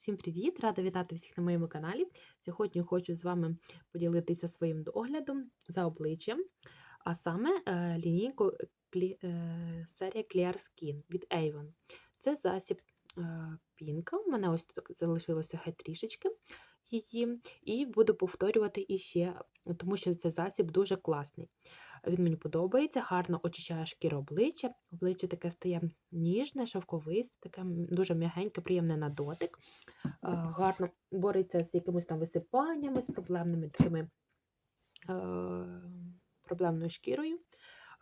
Всім привіт! Рада вітати всіх на моєму каналі. Сьогодні хочу з вами поділитися своїм доглядом за обличчям, а саме е, лінійку е, серія Clear Skin від Avon. Це засіб е, пінка. У мене ось тут залишилося геть трішечки її, і буду повторювати іще, тому що цей засіб дуже класний. Він мені подобається, гарно очищає шкіру обличчя. Обличчя таке стає ніжне, шовковисте, таке дуже м'ягеньке, приємне на дотик. Е, Гарно бореться з якимись там висипаннями, з проблемними такими е, проблемною шкірою.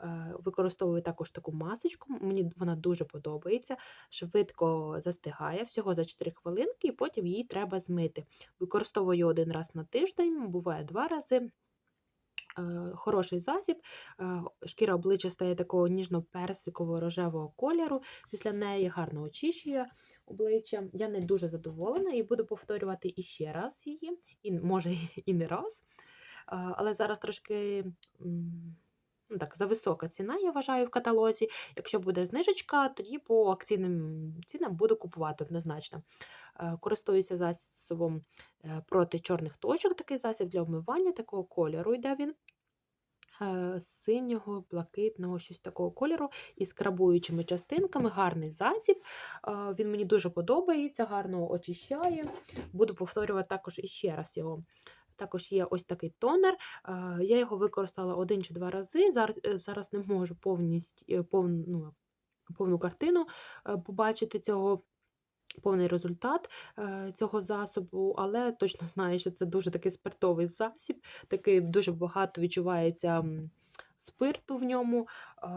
Е, Використовую також таку масочку. Мені вона дуже подобається. Швидко застигає всього за 4 хвилинки, і потім її треба змити. Використовую один раз на тиждень, буває два рази. Е, Хороший засіб, е, шкіра обличчя стає такого ніжно-персикового рожевого кольору. Після неї гарно очищує обличчя. Я не дуже задоволена і буду повторювати іще раз її, і може і не раз. Е, Але зараз трошки ну, так, зависока ціна, я вважаю, в каталозі. Якщо буде знижечка, тоді по акційним цінам буду купувати однозначно. Користуюся засобом проти чорних точок, такий засіб для вмивання, такого кольору йде він. Е, Синього, блакитного, щось такого кольору із скрабуючими частинками. Гарний засіб. Е, Він мені дуже подобається, гарно очищає. Буду повторювати також іще раз його. Також є ось такий тонер. Е, Я його використала один чи два рази. Зараз, зараз не можу повністю, повну, ну, повну картину побачити цього. Повний результат е, цього засобу, але точно знаю, що це дуже такий спиртовий засіб, такий дуже багато відчувається спирту в ньому. е,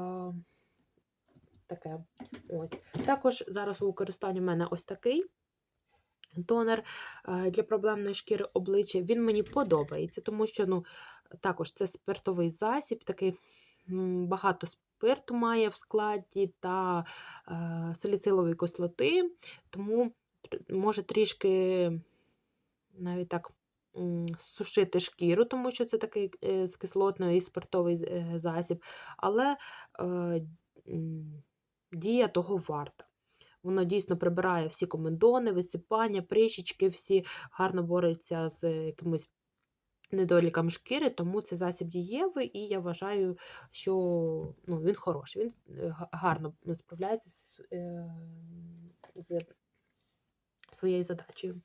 Таке ось. Також зараз у використанні в мене ось такий тонер е, для проблемної шкіри обличчя. Він мені подобається, тому що ну, також це спиртовий засіб, такий багато спирту має в складі та е, саліцилової кислоти, тому може трішки навіть так сушити шкіру, тому що це такий е, з кислотний і спиртовий е, засіб, але дія того варта. Воно дійсно прибирає всі комедони, висипання, прищічки, всі гарно бореться з якимось недоліками шкіри, тому це засіб дієвий, і я вважаю, що ну, він хороший. Він е, гарно справляється з, е, з своєю задачею.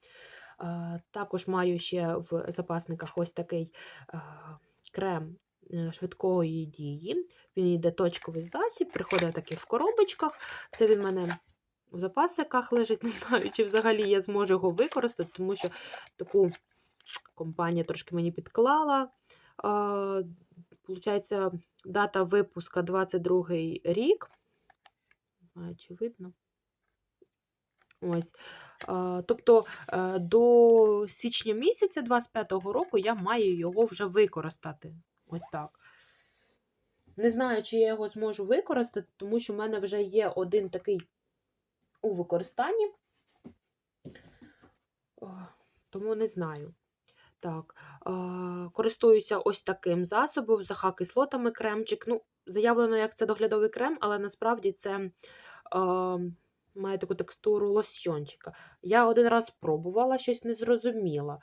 Також маю ще в запасниках ось такий крем е, швидкої дії. Він йде точковий засіб, приходить такий в коробочках. Це він в мене в запасниках лежить. Не знаю, чи взагалі я зможу його використати, тому що таку компанія трошки мені підклала. Получається, дата випуска 22 рік. Чи видно. Ось. Тобто е, до січня місяця 25-го року я маю його вже використати. Ось так. Не знаю, чи я його зможу використати, тому що в мене вже є один такий у використанні. Тому не знаю. Так, користуюся ось таким засобом з АХ-кислотами кремчик. Ну, заявлено, як це доглядовий крем, але насправді це має таку текстуру лосьйончика. Я один раз пробувала, щось не зрозуміла.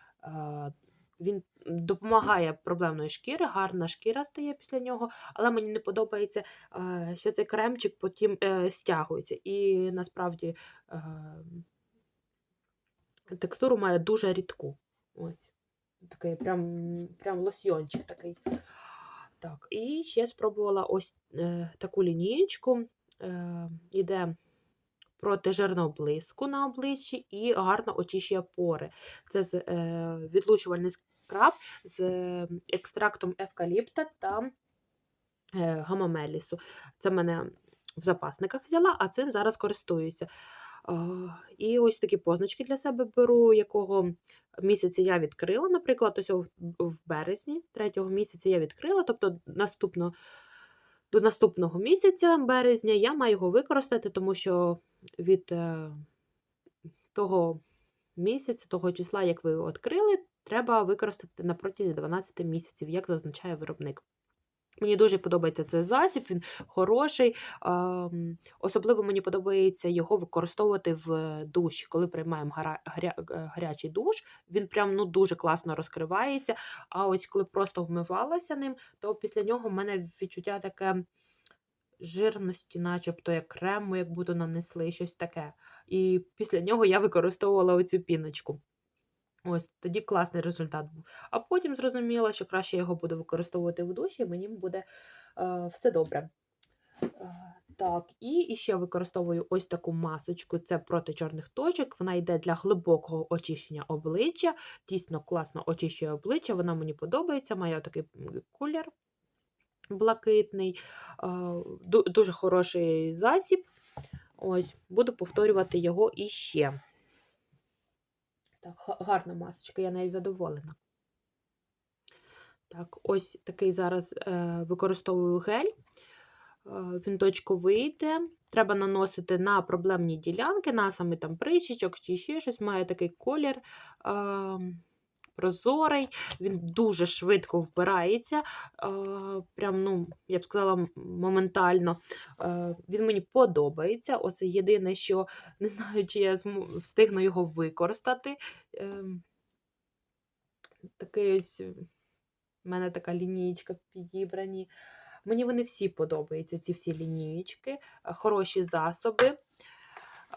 Він допомагає проблемної шкіри, гарна шкіра стає після нього, але мені не подобається, що цей кремчик потім е, стягується. І насправді е, текстуру має дуже рідку. Ось. Такий прям, прям лосьйончик такий. Так, і ще спробувала ось е, таку лінієчку. Е, проти жирного блиску на обличчі і гарно очищує пори. Це з, е, відлучувальний скраб з е, екстрактом евкаліпта та е, гамамелісу. Це в мене в запасниках взяла, а цим зараз користуюся. А, І ось такі позначки для себе беру, якого місяця я відкрила, наприклад, ось в березні, третього місяця я відкрила, тобто наступно, до наступного місяця, березня, я маю його використати, тому що від е, того місяця, того числа, як ви відкрили, треба використати на протязі 12 місяців, як зазначає виробник. Мені дуже подобається цей засіб, він хороший. Особливо мені подобається його використовувати в душі. Коли приймаємо е, гарячий душ, він прям ну, дуже класно розкривається. А ось коли просто вмивалася ним, то після нього в мене відчуття таке жирності, начебто як крему, як будто нанесли, щось таке. І після нього я використовувала оцю піночку. Ось тоді класний результат був. А потім зрозуміла, що краще його буду використовувати в душі, мені буде е, все добре. Е, так, і ще використовую ось таку масочку. Це проти чорних точок. Вона йде для глибокого очищення обличчя. Дійсно класно очищує обличчя. Вона мені подобається. Має такий колір блакитний, е, дуже хороший засіб. Ось, буду повторювати його іще. Так, гарна масочка, я нею задоволена. Так, ось такий зараз е, використовую гель. Е, він точковий йде. Треба наносити на проблемні ділянки, на саме там прищичок чи ще щось. Має такий колір е, прозорий, він дуже швидко вбирається. Е, прям, ну, я б сказала, моментально. Е, він мені подобається. Оце єдине, що не знаю, чи я встигну його використати. Ем, такий ось е, в мене така лінієчка підібрані. Мені вони всі подобаються, ці всі лінієчки, хороші засоби.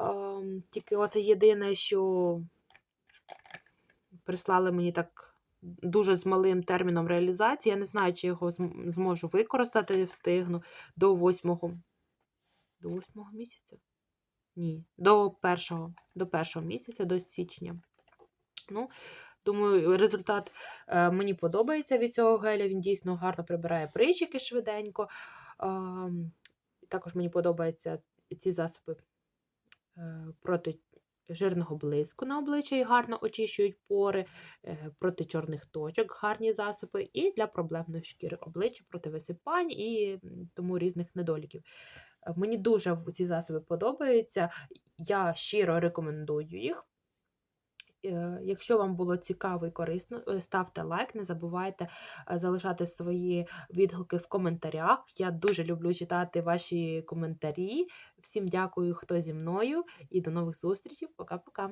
Ем, тільки оце єдине, що прислали мені так дуже з малим терміном реалізації. Я не знаю, чи його зможу використати, встигну до восьмого. До восьмого місяця? Ні, до першого, до першого місяця, до січня. Ну, думаю, результат е, мені подобається від цього геля. Він дійсно гарно прибирає прищики швиденько. Ам, також мені подобаються ці засоби е, проти жирного блиску на обличчя і гарно очищують пори, е, проти чорних точок гарні засоби, і для проблемної шкіри обличчя, проти висипань і тому різних недоліків. Е, Мені дуже ці засоби подобаються. Я щиро рекомендую їх. Е, Якщо вам було цікаво і корисно, е, ставте лайк, не забувайте е, залишати свої відгуки в коментарях. Я дуже люблю читати ваші коментарі. Всім дякую, хто зі мною, і до нових зустрічей. Пока-пока.